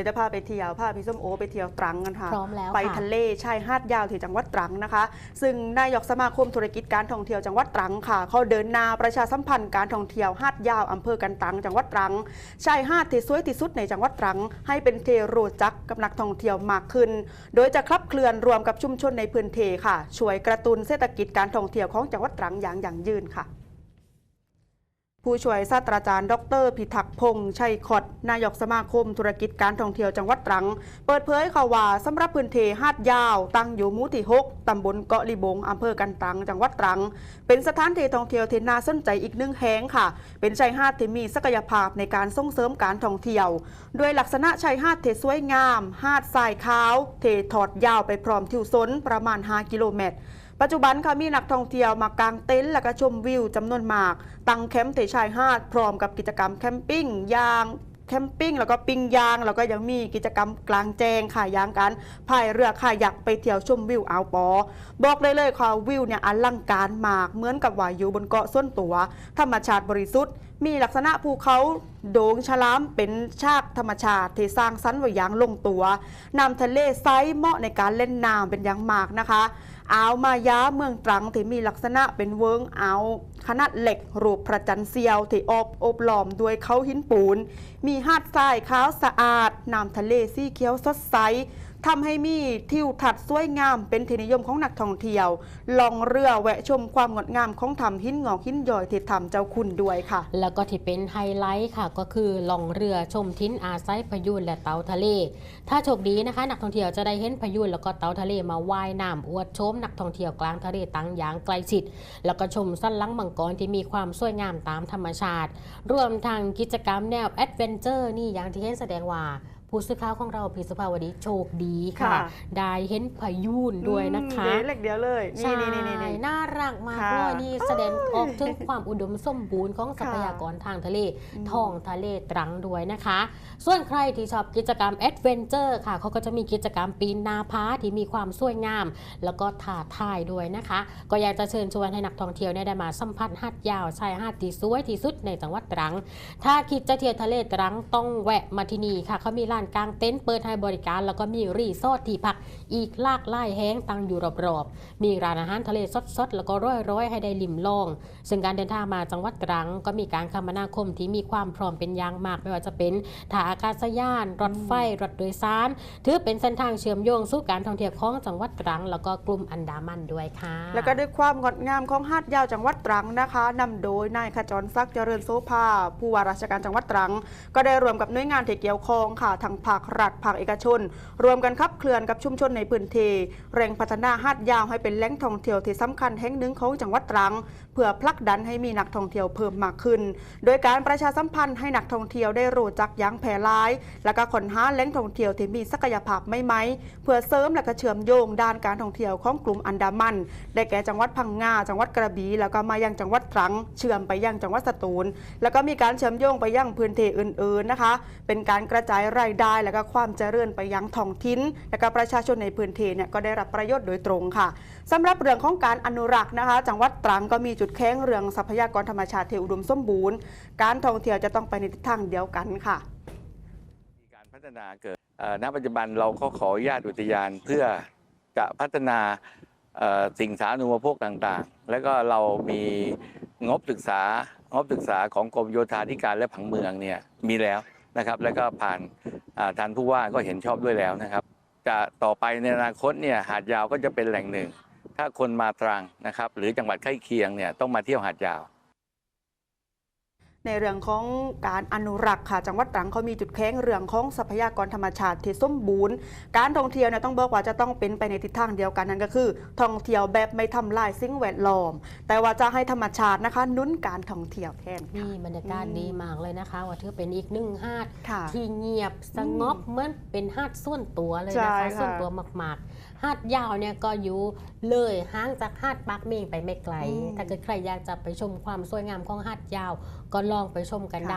ดี๋ยวจะพาไปเที่ยวพาพี่ส้มโอ ไปเที่ยวตรังกันค่ะพร้อมแล้วไปค่ะทะเลชายหาดยาวที่จังหวัดตรังนะคะ ซึ่งนายกสมาคมธุรกิจการท่องเที่ยวจังหวัดตรังค่ะเขาเดินหนาประชาสัมพันธ์การท่องเที่ยวหาดยาวอำเภอกันตังจังหวัดตรังชายหาดที่สวยที่สุดในจังหวัดตรัง ให้เป็นเทโรจักกับนักท่องเที่ยวมากขึ้น โดยจะคลับเคลื่อนรวมกับชุมชนในพื้นที่ค่ะช่วยกระตุ้นเศรษฐกิจการท่องเที่ยวของจังหวัดตรังอย่างยั่งยืนค่ะ ผู้ช่วยศาสตราจารย์ ดรพิทักษ์พงษ์ชัยขอดนายกสมาคมธุรกิจการท่องเที่ยวจังหวัดตรัง เปิดเผยค่ะว่าสำหรับพื้นที่หาดยาว ตั้งอยู่หมู่ที่ 6 ตำบลเกาะลิบงอำเภอกันตัง จังหวัดตรัง เป็นสถานที่ท่องเที่ยวที่น่าสนใจอีกหนึ่งแห่งค่ะ เป็นชายหาดที่มีศักยภาพในการส่งเสริมการท่องเที่ยว โดยลักษณะชายหาดที่สวยงาม หาดทรายขาวเทถอดยาวไปพร้อมทิวซนประมาณ 5 กิโลเมตร ปัจจุบันค่ะมีนักท่องเที่ยวมากางเต็นท์และก็ชมวิวจำนวนมาก ตั้งแคมป์เทชายหาดพร้อมกับกิจกรรมแคมปิ้งยางแคมปิ้งแล้วก็ปิ้งยาง แล้วก็ยังมีกิจกรรมกลางแจ้งค่ะยางกันพายเรือค่ะอยากไปเที่ยวชมวิวอ่าวปอ บอกเลยเลยค่ะวิวเนี่ยอลังการมากเหมือนกับว่าอยู่บนเกาะส้นตัว ธรรมชาติบริสุทธิ์ มีลักษณะภูเขาโด่งฉลามเป็นชากธรรมชาติที่สร้างสรรค์ไว้อย่างลงตัวน้ำทะเลไซส์เหมาะในการเล่นน้ำเป็นอย่างมากนะคะ อ่าวมายาเมืองตรังที่มีลักษณะเป็นเวิงอ่าวขนาดเหล็กรูปพระจันทร์เซียวที่อบอบล้อมด้วยเขาหินปูน มีหาดทรายขาวสะอาดน้ำทะเลสีเขียวสดใส ทำให้มีทิวทัศน์สวยงามเป็นที่นิยมของนักท่องเที่ยว ลองเรือแวะชมความงดงามของถ้ำหินงอกหินย่อยที่ถ้ำเจ้าคุณด้วยค่ะ แล้วก็ที่เป็นไฮไลท์ค่ะก็คือลองเรือชมทิ้นอาศัยพายุนและเต่าทะเล ถ้าโชคดีนะคะ นักท่องเที่ยวจะได้เห็นพายุนแล้วก็เต่าทะเลมาว่ายน้ำอวดชมนักท่องเที่ยวกลางทะเลตั้งอย่างไกลชิดแล้วก็ชมสั้นลังมังกรที่มีความสวยงามตามธรรมชาติ รวมทางกิจกรรมแนวแอดเวนเจอร์นี่อย่างที่เห็นแสดงว่า ผู้สื่อข่าวของเราพิสุภาวดีโชคดีค่ะ ค่ะ ได้เห็นพายุนด้วยนะคะอืมเดี๋ยวเล็กเดียวเลยใช่นี่นี่นี่นี่ น่ารักมากค่ะเลยนี่แสดงออกถึงความอุดมสมบูรณ์ของทรัพยากรทางทะเลอืมท้องทะเลตรังด้วยนะคะ ส่วนใครที่ชอบกิจกรรมแอดเวนเจอร์ค่ะเขาก็จะมีกิจกรรมปีนนาพาที่มีความสวยงาม แล้วก็ท้าทายด้วยนะคะ ก็อยากจะเชิญชวนให้นักท่องเที่ยวเนี่ยได้มาสัมผัสหาดยาวชายหาดที่สวยที่สุดในจังหวัดตรัง ถ้าคิดจะเที่ยวทะเลตรังต้องแวะมาที่นี่ค่ะเขามีลานกลางเต็นท์เปิดให้บริการ แล้วก็มีรีสอร์ทที่พักอีกลากหลายแห้งตั้งอยู่รอบๆ มีร้านอาหารทะเลสดๆ แล้วก็ร้อยๆ ให้ได้ลิมลอง ซึ่งการเดินทางมาจังหวัดตรัง ก็มีการคมนาคมที่มีความพร้อมเป็นอย่างมากไม่ว่าจะเป็นท่าอากาศยาน รถไฟ รถโดยสาร ถือเป็นเส้นทางเชื่อมโยงสู่การท่องเที่ยวของจังหวัดตรัง แล้วก็กลุ่มอันดามันด้วยค่ะ แล้วก็ด้วยความงดงามของหาดยาวจังหวัดตรังนะคะนำโดยนายขจรศักดิ์เจริญโสภาผู้ว่าราชการจังหวัดตรัง ก็ได้รวมกับหน่วยงานที่เกี่ยวข้องค่ะทั้งภาครัฐภาคเอกชน รวมกันขับเคลื่อนกับชุมชนในพื้นที่แรงพัฒนาหาดยาวให้เป็นแหล่งท่องเที่ยวที่สำคัญแห่งหนึ่งของจังหวัดตรัง เพื่อผลักดันให้มีนักท่องเที่ยวเพิ่มมากขึ้น โดยการประชาสัมพันธ์ให้นักท่องเที่ยวได้รู้จักยังแพร่หลาย และก็ค้นหาแหล่งท่องเที่ยวที่มีศักยภาพไม่ไหมเพื่อเสริมและก็เชื่อมโยงด้านการท่องเที่ยวของกลุ่มอันดามัน ได้แก่จังหวัดพังงาจังหวัดกระบี่แล้วก็มายังจังหวัดตรัง เชื่อมไปยังจังหวัดสตูล แล้วก็มีการเชื่อมโยงไปยังพื้นที่อื่นๆนะคะ เป็นการกระจายรายได้และก็ความเจริญไปยังท้องถิ่นและก็ประชาชนในพื้นที่เนี่ยก็ได้รับประโยชน์โดยตรงค่ะสำหรับเรื่องของการอนุรักษ์นะคะ จังหวัดตรังก็มีจุดแข็งเรื่องทรัพยากรธรรมชาติที่อุดมสมบูรณ์ การท่องเที่ยวจะต้องไปในทิศทางเดียวกันค่ะมีการพัฒนาเกิดณปัจจุบันเราก็ขออนุญาตอุทยานเพื่อจะพัฒนาสิ่งสาธารณูปโภคต่างๆ แล้วก็เรามีงบศึกษางบศึกษาของกรมโยธาธิการและผังเมืองเนี่ยมีแล้วนะครับ แล้วก็ผ่าน ท่านผู้ว่าก็เห็นชอบด้วยแล้วนะครับ จะต่อไปในอนาคตเนี่ยหาดยาวก็จะเป็นแหล่งหนึ่ง ถ้าคนมาตรังนะครับ หรือจังหวัดใกล้เคียงเนี่ยต้องมาเที่ยวหาดยาว ในเรื่องของการอนุรักษ์ค่ะ จังหวัดตรังเขามีจุดแข็งเรื่องของทรัพยากรธรรมชาติที่สมบูรณ์ การท่องเที่ยวเนี่ยต้องบอกว่าจะต้องเป็นไปในทิศทางเดียวกันนั่นก็คือ ท่องเที่ยวแบบไม่ทำลายสิ่งแวดล้อม แต่ว่าจะให้ธรรมชาตินะคะหนุนการท่องเที่ยวแทนค่ะนี่บรรยากาศอืมดีมากเลยนะคะ ว่าถือเป็นอีกหนึ่งหาดค่ะที่เงียบสงบเหมือนเป็นหาดส่วนตัวเลยใช่นะคะค่ะส่วนตัวมากๆหาดยาวเนี่ยก็อยู่เลยห่างจากหาดปากเมงไปไม่ไกล ถ้าเกิดใครอยากจะไปชมความสวยงามของหาดยาวก็ลองไปชมกันได้